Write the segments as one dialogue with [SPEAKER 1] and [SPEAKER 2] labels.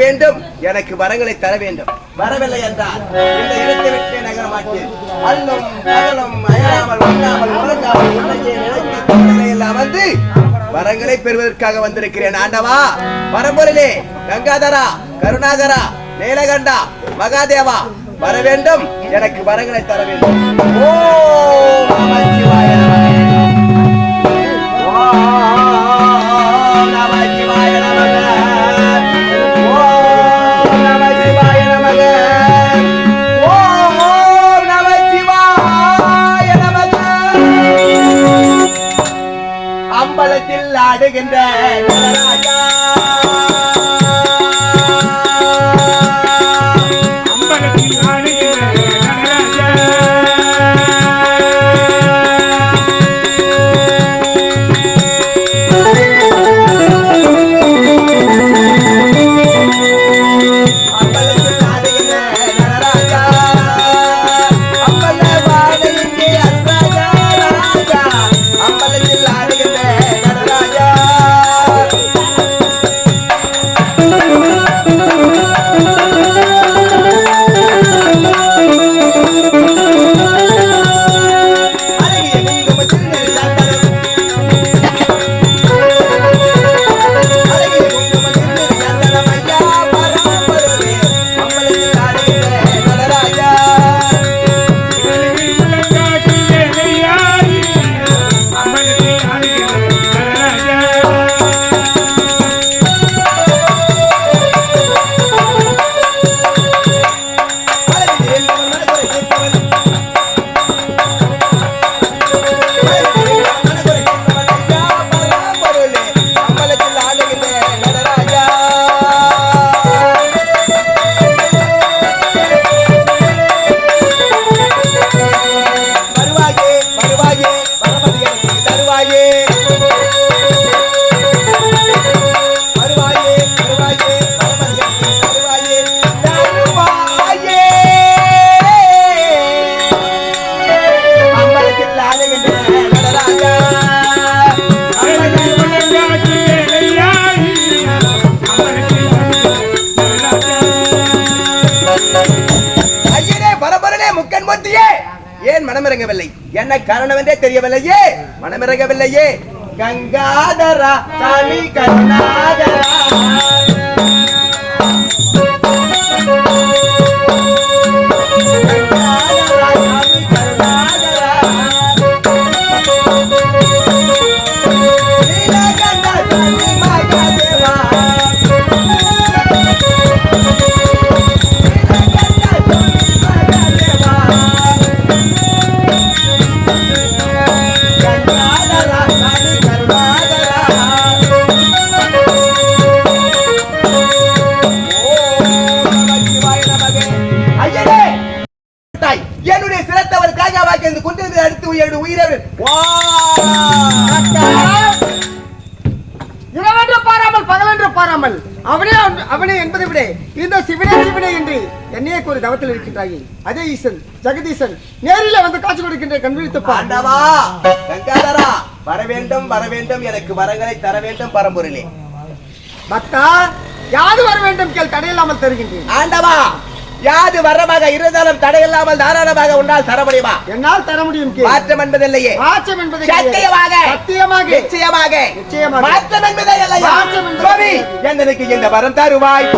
[SPEAKER 1] வேண்டும். எனக்கு வரங்களை தர வேண்டும். வரவில்லை என்றால் இந்த இடத்தை விட்டு நகர மாட்டேன். அல்லும் பகலும் அயராமல் உண்ணாமல் உறங்காமல் உன்னையே நினைத்து தோழனை எல்லாம் வந்து வரங்களை பெறுவதற்காக வந்திருக்கிறேன். ஆண்டவா பரம்பொருளே கங்காதரா கருணாகரா நீலகண்டா மகாதேவா வர வேண்டும். எனக்கு வரங்களை தர வேண்டும். ஓ நமச்சிவாய நமக அம்பலத்தில் மனமிறங்கவில்லை. என்ன காரணம் என்றே தெரியவில்லையே. மனமிறங்கவில்லையே. கங்காதரா சாமி கருணாகரா குண்டிலிருந்து அடுத்து என்னுடைய உயிரை வா!
[SPEAKER 2] இரவென்று பாராமல் பகலென்று பாராமல் அவனே அவன்- என்பதை விட இந்த சிவனே சிவனே என்று என்னையே ஒரு தவத்தில் இருக்கின்றாயே. அதே ஈசன் ஜெகதீசன் நேரிலே வந்து காட்சி கொடுக்கின்ற கண்விழித்துப்பா
[SPEAKER 1] ஆண்டவா கங்காதரா வர வேண்டும் வர வேண்டும் எனக்கு வரங்களை தர வேண்டும் பரம்பொருளே.
[SPEAKER 2] பக்தா யாது வர வேண்டும் கேள் தடையில்லாமல் தருகின்றேன்.
[SPEAKER 1] ஆண்டவா யாது வரமாக இருந்தாலும் தடையில்லாமல் தாராளமாக உன்னால் தர முடியுமா?
[SPEAKER 2] என்னால் தர முடியும்
[SPEAKER 1] மாற்றம் என்பதில்லையே.
[SPEAKER 2] மாற்றம் என்பது
[SPEAKER 1] சத்தியமாக.
[SPEAKER 2] சத்தியமாக.
[SPEAKER 1] நிச்சயமாக.
[SPEAKER 2] நிச்சயமாக.
[SPEAKER 1] மாற்றம் என்பதே இல்லையா?
[SPEAKER 2] மாற்றம் என்பதே இல்லை.
[SPEAKER 1] எனக்கு இந்த வரம் தருவாய்.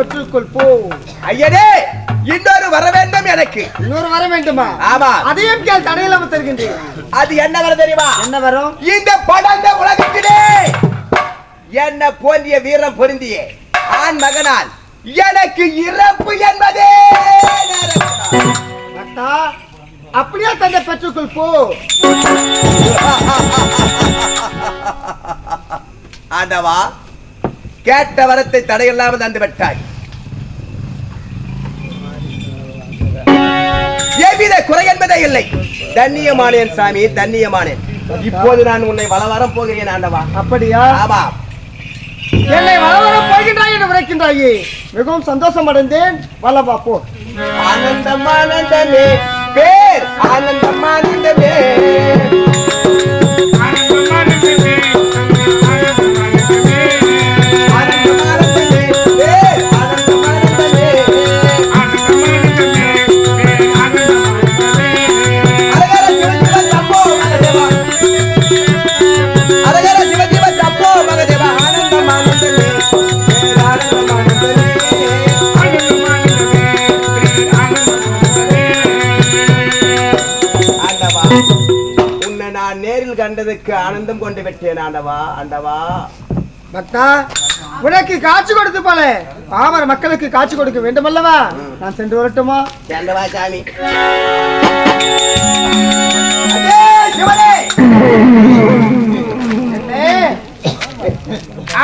[SPEAKER 2] பெற்றுக்கொள் போ
[SPEAKER 1] ஐயனே இன்னொரு வர வேண்டும் எனக்கு.
[SPEAKER 2] இன்னொரு வர வேண்டுமா?
[SPEAKER 1] ஆமா.
[SPEAKER 2] அதையும் கேள் தடையில்லாமல் தருகின்றேன்
[SPEAKER 1] அது என்ன வர தெரியுமா?
[SPEAKER 2] என்ன வரும்?
[SPEAKER 1] இந்த படந்த உலகத்திலே. என்ன போன்றிய வீரம் பொருந்திய ஆண் மகனால் எனக்கு இறப்பு என்பதே
[SPEAKER 2] அப்படியே தந்தை பெற்றுக்கொள் போ
[SPEAKER 1] ஆண்டவா கேட்ட வரத்தை தடையில்லாமல் தந்து விட்டாய் எவ்வித குறை என்பதே இல்லை. தண்ணியமானேன் சாமி தண்ணியமானேன் இப்போது நான் உன்னை வளவரம் போகிறேன் ஆண்டவா.
[SPEAKER 2] அப்படியா?
[SPEAKER 1] ஆமா.
[SPEAKER 2] என்னை வளவர போகின்றாய் என்று உரைக்கின்றாயே மிகவும் சந்தோஷம் அடைந்தேன். வல்லவா போ.
[SPEAKER 1] ஆனந்தம் ஆனந்தமே. பேர் ஆனந்தம். கண்டதுக்கு ஆனந்தம் கொண்டு விட்டேன் ஆண்டவா ஆண்டவா.
[SPEAKER 2] பக்தா உனக்கு காட்சி கொடுத்து போல. பாமர மக்களுக்கு காட்சி கொடுக்க வேண்டும் அல்லவா நான் சென்று வரட்டுமா?
[SPEAKER 1] சேர்ந்தவா சாமி.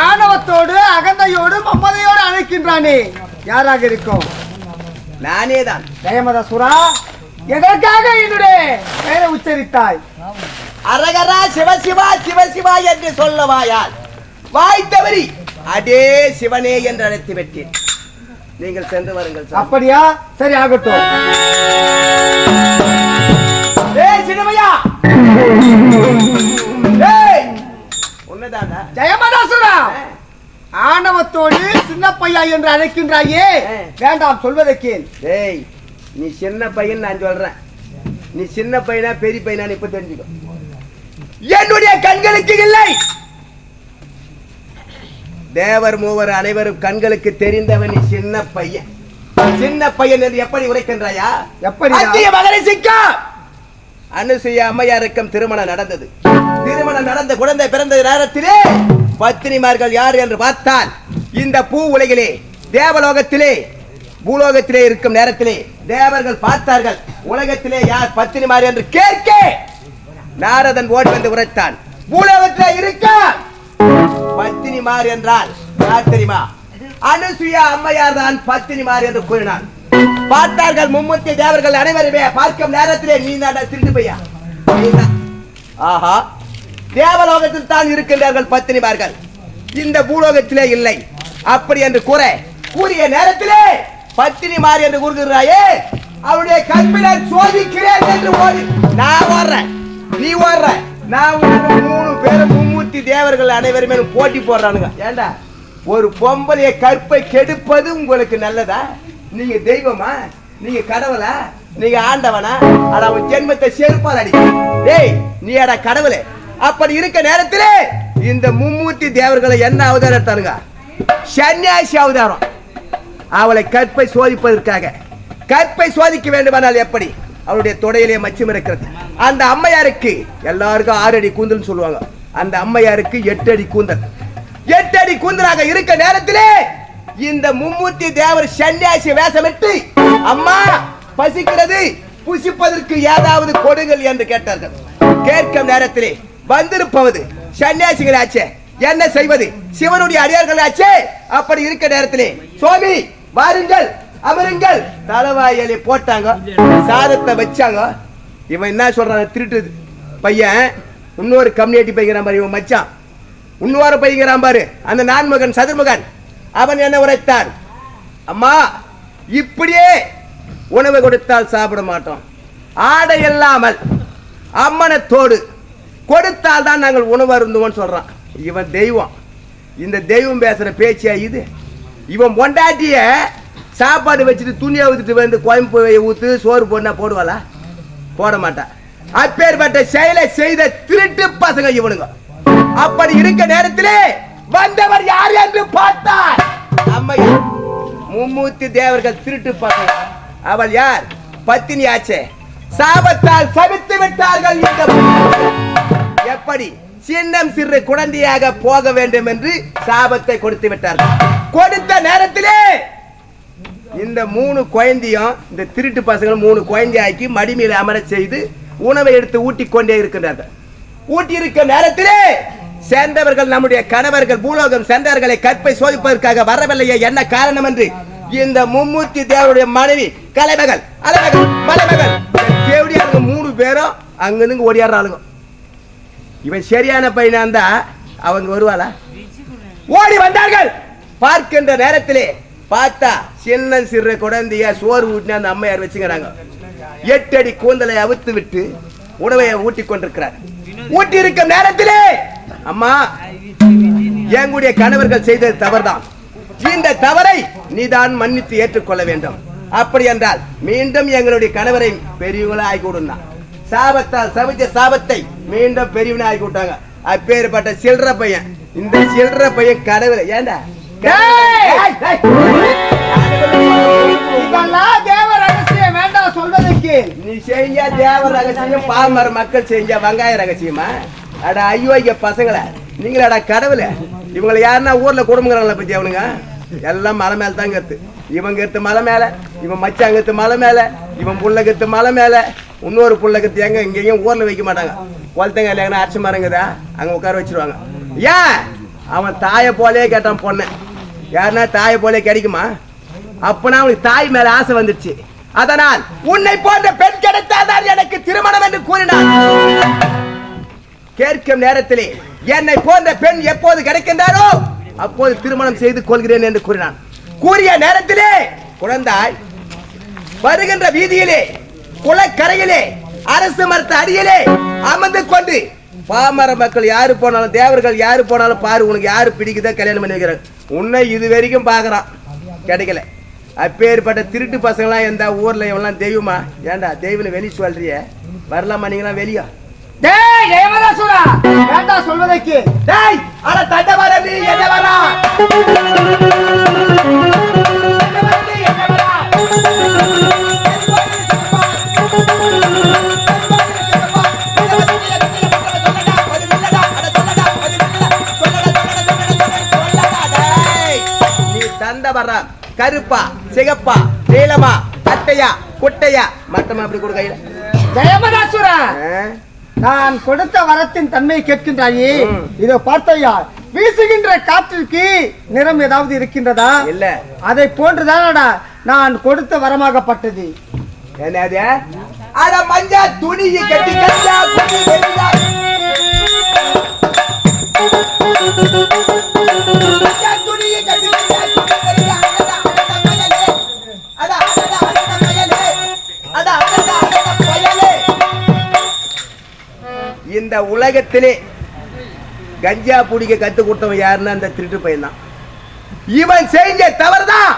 [SPEAKER 2] ஆணவத்தோடு அகந்தையோடு மம்மதையோடு அழைக்கின்றானே. யாராக இருக்கும்?
[SPEAKER 1] நானே தான்
[SPEAKER 2] ஜெயமத சுரா எதற்காக என்னுடைய பெயரை உச்சரித்தாய்?
[SPEAKER 1] அரகரா சிவசிவா சிவசிவா என்று சொல்லவாயால் வாய் தவறி. அடே சிவனே என்று அழைத்து விட்டேன். நீங்கள் சென்று வருங்கள் சாமி.
[SPEAKER 2] அப்படியா? சரி ஆகட்டும்.
[SPEAKER 1] ஏய் சின்னமையா! ஏய்! உன்னதாண்டா
[SPEAKER 2] ஜெயமதாசுரா! ஆணவத்தோடு சின்ன பையா என்று அழைக்கின்றாயே. வேண்டாம் சொல்வதற்கு
[SPEAKER 1] டேய் நீ சின்ன பையன் நான் சொல்றேன். நீ சின்ன பையனா பெரிய பையனா இப்ப தெரிஞ்சுக்கோ. என்னுடைய கண்களுக்கு இல்லை. தேவர் மூவர் அனைவரும் கண்களுக்கு தெரிந்தவன் சின்ன பையன். சின்ன பையன் என்று எப்படி உரைக்கின்றாயா? அத்திய மகனை சிக்கா. அனுசுய அம்மையாருக்கும் திருமணம் நடந்தது. திருமணம் நடந்த குழந்தை பிறந்த நேரத்திலே பத்தினிமார்கள் யார் என்று பார்த்தால் இந்த பூ உலகிலே தேவலோகத்திலே பூலோகத்திலே இருக்கும் நேரத்திலே தேவர்கள் பார்த்தார்கள் உலகத்திலே யார் பத்தினிமார் என்று கேட்க. நாரதன் ஓடி வந்து உரைத்தான். பூலோகத்திலே இருக்க! பத்தினிமார் என்றால் யார் தெரியுமா? அனுசுயா அம்மையார் தான் பத்தினிமார் என்று கூறினார் பார்த்தார்கள் மும்மூர்த்தி தேவர்கள் அனைவருமே பார்க்கும் நேரத்திலே நீ தான் திருட்டு பையா நீதான். ஆஹா. தேவலோகத்தில் தான் இருக்கின்றார்கள் பத்தினிமார்கள் இந்த பூலோகத்திலே இல்லை. அப்படி என்று கூற கூறிய நேரத்திலே பத்தினிமார் என்று கூறுகிறாயே அவருடைய கண்பினர் சோதிக்கிறேன் என்று ஓடி நான் ஓடுறேன் நீ ஓடுற நான் மூணு பேரும் மும்மூர்த்தி தேவர்கள் அனைவருமே போட்டி போடுறானுங்க. ஏண்டா? ஒரு பொம்பளைய கற்பை கெடுப்பது உங்களுக்கு நல்லதா? நீங்க தெய்வமா? நீங்க கடவுளா? நீங்க ஆண்டவனா? ஆனா அவன் ஜென்மத்தை செருப்பால் அடி டேய் நீ அட கடவுளே. அப்படி இருக்க நேரத்திலே இந்த மும்மூர்த்தி தேவர்களை என்ன அவதாரம் எடுத்தானுங்க சன்னியாசி அவதாரம். அவளை கற்பை சோதிப்பதற்காக. கற்பை சோதிக்க வேண்டுமானால் எப்படி? அவருடைய தொடையிலே மச்சம் இருக்கிறது. அந்த அம்மையாருக்கு எல்லாருக்கும் ஆறு அடி கூந்தல்னு சொல்லுவாங்க. அந்த அம்மையாருக்கு எட்டு அடி கூந்தல். எட்டு அடி கூந்தலாக இருக்க நேரத்திலே இந்த மும்மூர்த்தி தேவர் சன்னியாசி வேஷமிட்டு அம்மா பசிக்கிறது. புசிப்பதற்கு ஏதாவது கொடுங்கள் என்று கேட்டார்கள். கேட்கும் நேரத்திலே வந்திருப்பவது சன்னியாசிகளாச்சே. என்ன செய்வது? சிவனுடைய அடியார்களாச்சே. அப்படி இருக்க நேரத்திலே சுவாமி வாருங்கள். அமருங்கள். தலைவாயலை போட்டாங்க. சாதத்தை வச்சாங்க. இவன் என்ன சொல்றான்? திருட்டு பையன் இன்னொரு கம்யூனிட்டி பையன் பாரு இவன் மச்சான். இன்னொரு பையன் பாரு. அந்த நான்மகன் சதுர்மகன். அவன் என்ன உரைத்தான் அம்மா இப்படியே உணவு கொடுத்தால் சாப்பிட மாட்டோம். ஆடை இல்லாமல் அம்மனத்தோடு கொடுத்தால் தான் நாங்கள் உணவு அருந்துவோம்னு சொல்றான். இவன் தெய்வம். இந்த தெய்வம் பேசுற பேச்சியா இது? இவன் பொண்டாட்டிய சாப்பாடு வச்சுட்டு துணியை ஊற்றிட்டு வந்து கோயம்பு ஊற்று சோறு போடனா போடுவாளா? போட மாட்டா. அப்பேற்பட்ட செயலை செய்த திருட்டு பசங்க இவனுங்க. அப்படி இருக்க நேரத்திலே வந்தவர் யார் என்று பார்த்தார் அம்மையார் மும்மூர்த்தி தேவர்கள் திருட்டு பசங்க. அவள் யார்? பத்தினி ஆச்சே. சாபத்தால் சவித்து விட்டார்கள் எப்படி சின்னம் சிறு குழந்தையாக போக வேண்டும் என்று சாபத்தை கொடுத்து விட்டார்கள். கொடுத்த நேரத்திலே இந்த மூணு குழந்தையும் இந்த திருட்டு பசங்களும் மூணு குழந்தையாக்கி மடிமையில் அமர செய்து உணவை எடுத்து ஊட்டி கொண்டே இருக்கின்றார்கள். ஊட்டி இருக்க நேரத்திலே சேர்ந்தவர்கள் நம்முடைய கணவர்கள் பூலோகம் சேர்ந்தவர்களை கற்பை சோதிப்பதற்காக வரவில்லையே என்ன காரணம் என்று? இந்த மும்மூர்த்தி தேவருடைய மனைவி கலைமகள் அலைமகள் மலைமகள். தேவடியாருங்க மூணு பேரும் அங்கிருந்து ஓடியாடுறாளுங்க. இவன் சரியான பையனா இருந்தா அவங்க வருவாளா? ஓடி வந்தார்கள். பார்க்கின்ற நேரத்திலே பார்த்தா சின்ன சிறு குழந்தைய சோறு ஊட்டின அந்த அம்மையார் வச்சுக்கிறாங்க? எட்டு அடி கூந்தலை அவுத்து விட்டு உணவை ஊட்டி கொண்டிருக்கிறார். ஊட்டி இருக்கும் நேரத்திலே அம்மா எங்களுடைய கணவர்கள் செய்தது தவறுதான். இந்த தவறை நீதான் மன்னித்து ஏற்றுக்கொள்ள வேண்டும். அப்படி என்றால் மீண்டும் எங்களுடைய கணவரை பெரியவங்களா ஆக்கி சாபத்தால் சமைச்ச சாபத்தை மீண்டும் பெரியவனா ஆகிவிட்டாங்க அப்பேற்பட்ட சில்லற பையன் இந்த சில்லற பையன் கடவுளை ஏண்டா?
[SPEAKER 2] இதெல்லாம் தேவ ரகசியம். வேண்டாம் சொல்வதற்கு.
[SPEAKER 1] நீ செஞ்ச தேவ ரகசியம் பாமர மக்கள் செஞ்ச வெங்காய ரகசியமா? அட ஐயோ ஐயா பசங்கள. நீங்களாடா கடவுள. இவங்களை யாருன்னா ஊர்ல குடும்பங்கிறாங்களா பத்தி அவனுங்க? எல்லாம் மலை மேல தான் கத்து. இவன் கத்து மலை மேல இவன் மச்சான் கத்து மலை மேல இவன் புள்ள கத்து மலை மேல. இன்னொரு புள்ள கத்து எங்க? இங்கேயும் ஊர்ல வைக்க மாட்டாங்க. குளத்தங்க இல்லைங்கன்னா அரிசி மரங்குதா அங்க உட்கார வச்சிருவாங்க. ஏன்? அவன் தாயை போலே கேட்டான் பொண்ணை. யாருன்னா தாயை போல கிடைக்குமா? அப்பனா அவனுக்கு தாய் மேல ஆசை வந்துருச்சு அதனால் உன்னை போன்ற பெண் கிடைத்தாதான் எனக்கு திருமணம் என்று கூறினான். கேட்கும் நேரத்திலே என்னை போன்ற பெண் எப்போது கிடைக்கின்றாரோ அப்போது திருமணம் செய்து கொள்கிறேன் என்று கூறினான். கூறிய நேரத்திலே குழந்தாய் வருகின்ற வீதியிலே குளக்கரையிலே அரசு மரத்த அடியிலே அமர்ந்து கொண்டு பாமர மக்கள் யாரு போனாலும் தேவர்கள் யாரு போனாலும் பாரு உனக்கு யாரு பிடிக்குதோ கல்யாணம் பண்ணி வைக்கிறாங்க உன்னை இது வரைக்கும் பார்க்குறான். கிடைக்கல. அப்பேற்பட்ட திருட்டு பசங்களாம் எந்த ஊர்ல இவெல்லாம் தெய்வமா? ஏன்டா தெய்வம் வெளி சொல்றிய? வரலாமா நீங்களாம் வெளியா?
[SPEAKER 2] டேய் தேவதாசுரா வேண்டாம் சொல்வதற்கு.
[SPEAKER 1] டேய் அட தட்ட வர நீ என்ன வரா குட்டையா மட்டமா அப்படி கொடு கையில?
[SPEAKER 2] நான் கொடுத்த வரத்தின் தன்மை கேட்கின்றாயே. இதோ பார்த்தையா? வீசுகின்ற காற்றிற்கு நிறம் ஏதாவது இருக்கின்றதா?
[SPEAKER 1] இல்ல.
[SPEAKER 2] அதை போன்றுதானடா நான் கொடுத்த வரமாகப்பட்டது.
[SPEAKER 1] என்னது? அட மஞ்சா துணியை கட்டி துணியை கட்டி இந்த உலகத்திலே கஞ்சா பிடிக்க கத்து கொடுத்தவன் யாருன்னா அந்த திருட்டு பையன் தான் இவன் செஞ்ச தவறுதான்.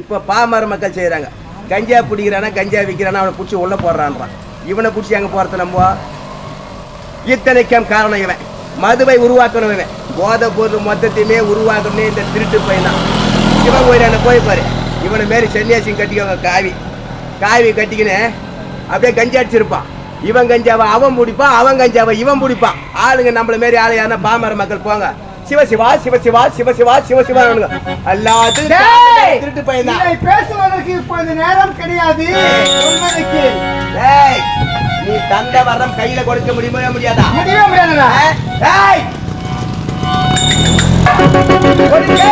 [SPEAKER 1] இப்ப பாமர மக்கள் செய்யறாங்க கஞ்சா பிடிக்கிறானா கஞ்சா விற்கிறானா அவனை பிடிச்சி உள்ள போடுறான்றான். இவனை பிடிச்சி அங்க போறது நம்ம இத்தனைக்கும் காரணம் இவன். மதுவை உருவாக்கணும் இவன். போதை பொருள் மொத்தத்தையுமே உருவாக்கணும் இந்த திருட்டு பையன் தான் இவன் கோயிலான போய் பாரு. இவனை மாரி சன்னியாசி கட்டிக்கோங்க காவி. காவி கட்டிக்கின்னு அப்படியே கஞ்சா அடிச்சிருப்பான். இவன் கஞ்சாவை அவன் பிடிப்பான் அவன் கஞ்சாவை இவன் பிடிப்பான் ஆளுங்க நம்மள மாரி ஆளு யாருன்னா பாமர மக்கள் போங்க சிவசிவா சிவசிவா சிவசிவா சிவசிவா எல்லாத்துக்கும்
[SPEAKER 2] டேய்!
[SPEAKER 1] திருட்டு பையன்
[SPEAKER 2] பேசுவதற்கு இப்பொழுது நேரம் கிடையாது.
[SPEAKER 1] நீ தந்த வரம் கையில கொடுக்க முடியுமா முடியாதா?
[SPEAKER 2] முடியவே!
[SPEAKER 1] கொடுங்க!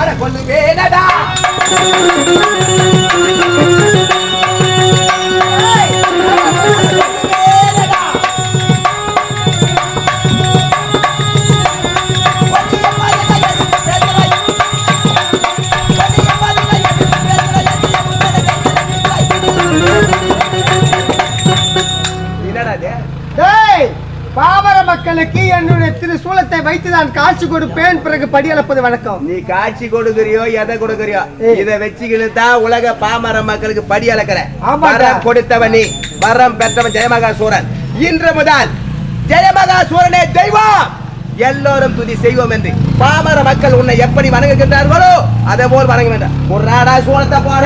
[SPEAKER 1] அட கொல்லுவேனடா!
[SPEAKER 2] மக்களுக்கு என்னுடைய திரிசூலத்தை வைத்து நான் காட்சி கொடுப்பேன். பிறகு படியளப்பது வழக்கம்
[SPEAKER 1] நீ காட்சி கொடுக்கறியோ எதை கொடுக்கறியோ. இத வச்சுக்கிட்டு தான் உலக பாமர மக்களுக்கு படி அளக்கிற. வரம் கொடுத்தவன் நீ. வரம் பெற்றவன் ஜெயமகாசூரன். இன்று முதல் ஜெயமகாசூரனே தெய்வம். எல்லோரும் துதி செய்வோம் என்று. பாமர மக்கள் உன்னை எப்படி வணங்குகின்றார்களோ அதே போல் வணங்க வேண்டும் ஒரு நாடா சூழத்தை போட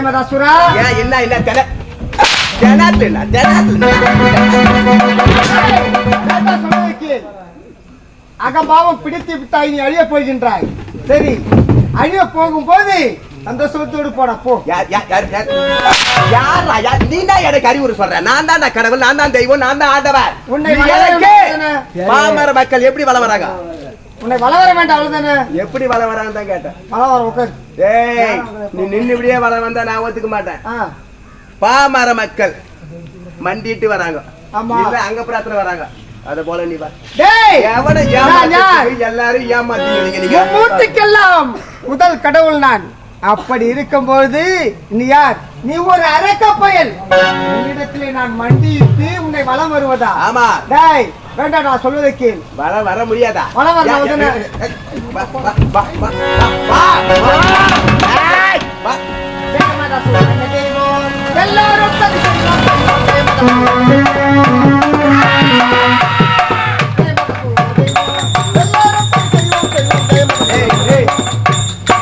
[SPEAKER 2] வேண்டாம் சொல்வதற்கு அகம்பாவம் பிடித்து விட்டாய் நீ அழிய போகின்றாய். சரி அழிய போகும்போது சந்தோஷத்தோடு போடா போ.
[SPEAKER 1] யார் யார்? நீ தான் எனக்கு அறிவுரை சொல்ற? நான் தான் நான் கடவுள் நான் தான் தெய்வம் நான் தான் ஆண்டவன்
[SPEAKER 2] உன்னை
[SPEAKER 1] நீ
[SPEAKER 2] வளர
[SPEAKER 1] எனக்கு
[SPEAKER 2] வேண்டாம்.
[SPEAKER 1] பாமர மக்கள் எப்படி வள வராங்க
[SPEAKER 2] உன்னை வள வர வேண்டாம் அவ்வளவுதானே?
[SPEAKER 1] எப்படி வள வராங்க தான் கேட்டேன்.
[SPEAKER 2] வள வர உட்காரு.
[SPEAKER 1] டேய் நீ நின்னு இப்படியே வள வந்தா நான் ஒத்துக்க மாட்டேன். பாமர மக்கள் மண்டிட்டு வராங்க.
[SPEAKER 2] ஆமா.
[SPEAKER 1] இல்ல அங்க பிரார்த்தனை வராங்க. அத போல நீ எல்லாரும் ஏமாத்தி நீங்க?
[SPEAKER 2] மூர்த்திக்கெல்லாம் முதல் கடவுள் நான். அப்படி இருக்கும்போது நீ யார்? நீ ஒரு அரக்க பயல் உன்னிடத்திலே நான் மண்டியிட்டு உன்னை வலம் வருவதா?
[SPEAKER 1] ஆமா.
[SPEAKER 2] டேய் வேண்டாம் நான் சொல்வதை கேள்
[SPEAKER 1] வர வர முடியாதா
[SPEAKER 2] வர வர? எல்லாரும்.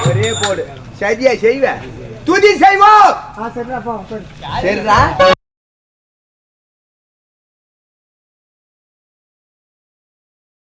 [SPEAKER 1] ஒரே போடு சரியா செய்வேன் துதி செய்வோம். சரிடா